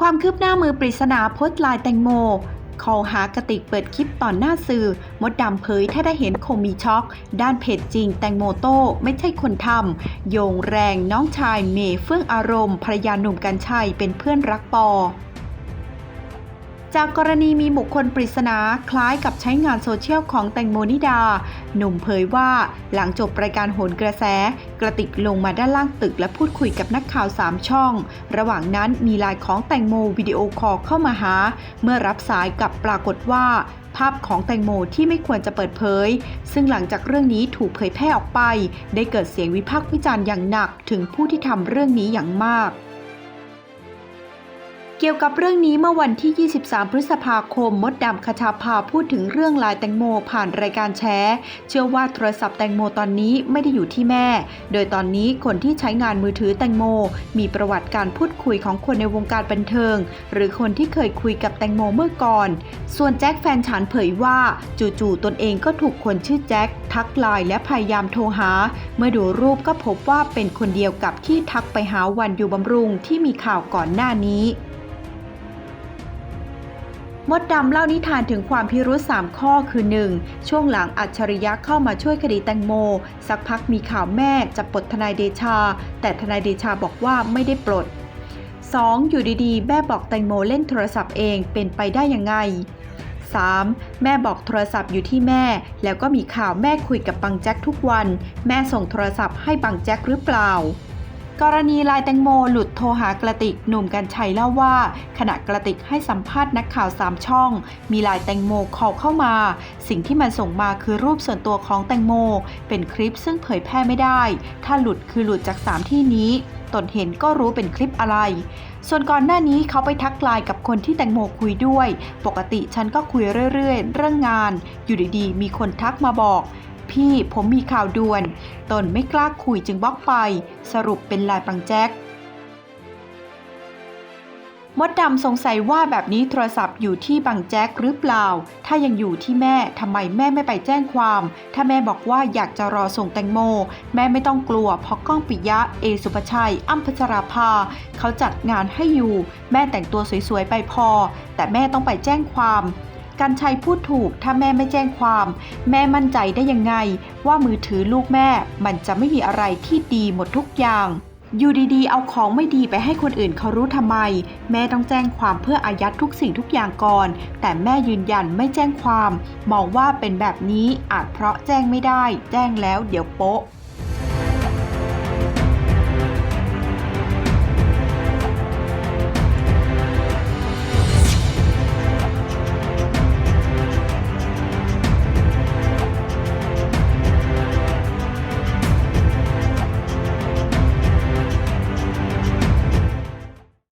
ความคืบหน้ามือปริศนาโพสต์ไลน์แตงโมคอหากระติกเปิดคลิปต่อหน้าสื่อ มดดำเผยถ้าได้เห็นคงมีช็อก ด้านเพจจริงแตงโมโต้ไม่ใช่คนทำโยงแรงน้องชายเมย์เฟื่องอารมณ์ภรรยาหนุ่มกัญชัยเป็นเพื่อนรักปอ จากกรณีมีบุคคลปริศนาคล้ายกับใช้งานโซเชียลของแตงโมนิดา หนุ่มเผยว่าหลังจบรายการโหนกระแส กระติกลงมาด้านล่างตึกและพูดคุยกับนักข่าว 3 ช่อง ระหว่างนั้นมีลน์ของแตงโมวิดีโอคอลเข้ามาหา เมื่อรับสายกับปรากฏว่าภาพของแตงโมที่ไม่ควรจะเปิดเผย ซึ่งหลังจากเรื่องนี้ถูกเผยแพร่ออกไป ได้เกิดเสียงวิพากษ์วิจารณ์อย่างหนักถึงผู้ที่ทำเรื่องนี้อย่างมาก เกี่ยวกับเรื่องนี้เมื่อวันที่ 23 พฤษภาคม มดดำคชาภาพูดถึงเรื่องลายแตงโมผ่านรายการแชร์เชื่อว่าโทรศัพท์แตงโมตอนนี้ไม่ได้อยู่ที่แม่ โดยตอนนี้คนที่ใช้งานมือถือแตงโม มีประวัติการพูดคุยของคนในวงการบันเทิง หรือคนที่เคยคุยกับแตงโมเมื่อก่อน ส่วนแจ็คแฟนฉันเผยว่าจู่ๆตนเองก็ถูกคนชื่อแจ็คทักไลน์และพยายามโทรหา เมื่อดูรูปก็พบว่าเป็นคนเดียวกับที่ทักไปหาวันอยู่บำรุงที่มีข่าวก่อนหน้านี้ มดดำเล่านิทานถึงความพิรุธ3ข้อคือ 1. ช่วงหลังอัจฉริยะเข้ามาช่วยคดีแตงโม สักพักมีข่าวแม่จะปลดทนายเดชา แต่ทนายเดชาบอกว่าไม่ได้ปลด 2. อยู่ดีๆ แม่บอกแตงโมเล่นโทรศัพท์เองเป็นไปได้ยังไง 3. แม่บอกโทรศัพท์อยู่ที่แม่ แล้วก็มีข่าวแม่คุยกับบังแจ็คทุกวัน แม่ส่งโทรศัพท์ให้บังแจ็คหรือเปล่า กรณีลายแตงโมหลุดโทรหากระติกหนุ่มกัญชัยเล่าว่า ขณะกระติกให้สัมภาษณ์นักข่าวสามช่อง มีลายแตงโมคอเข้ามา สิ่งที่มันส่งมาคือรูปส่วนตัวของแตงโม เป็นคลิปซึ่งเผยแพร่ไม่ได้ ถ้าหลุดคือหลุดจากสามที่นี้ตนเห็นก็รู้เป็นคลิปอะไร ส่วนก่อนหน้านี้เขาไปทักไลน์กับคนที่แตงโมคุยด้วย ปกติฉันก็คุยเรื่อยๆ เรื่องงาน อยู่ดีๆ มีคนทักมาบอก พี่ผมมีข่าวด่วน ตนไม่กล้าคุยจึงบล็อกไป สรุปเป็นลายปังแจ็คมดดำสงสัยว่าแบบนี้โทรศัพท์อยู่ที่บังแจ็คหรือเปล่า ถ้ายังอยู่ที่แม่ทำไมแม่ไม่ไปแจ้งความ ถ้าแม่บอกว่าอยากจะรอส่งแตงโม แม่ไม่ต้องกลัวเพราะก้องปิยะ เอสุปชัยอ้ำพัชราภา เขาจัดงานให้อยู่ แม่แต่งตัวสวยๆไปพอ แต่แม่ต้องไปแจ้งความ การชัยพูดถูกถ้าแม่ไม่แจ้งความ แม่มั่นใจได้ยังไง ว่ามือถือลูกแม่ มันจะไม่มีอะไรที่ดีหมดทุกอย่างอยู่ดีๆ เอาของไม่ดีไปให้คนอื่นเขารู้ทำไม แม่ต้องแจ้งความเพื่ออายัดทุกสิ่งทุกอย่างก่อน แต่แม่ยืนยันไม่แจ้งความ มองว่าเป็นแบบนี้อาจเพราะแจ้งไม่ได้ แจ้งแล้วเดี๋ยวโป๊ะ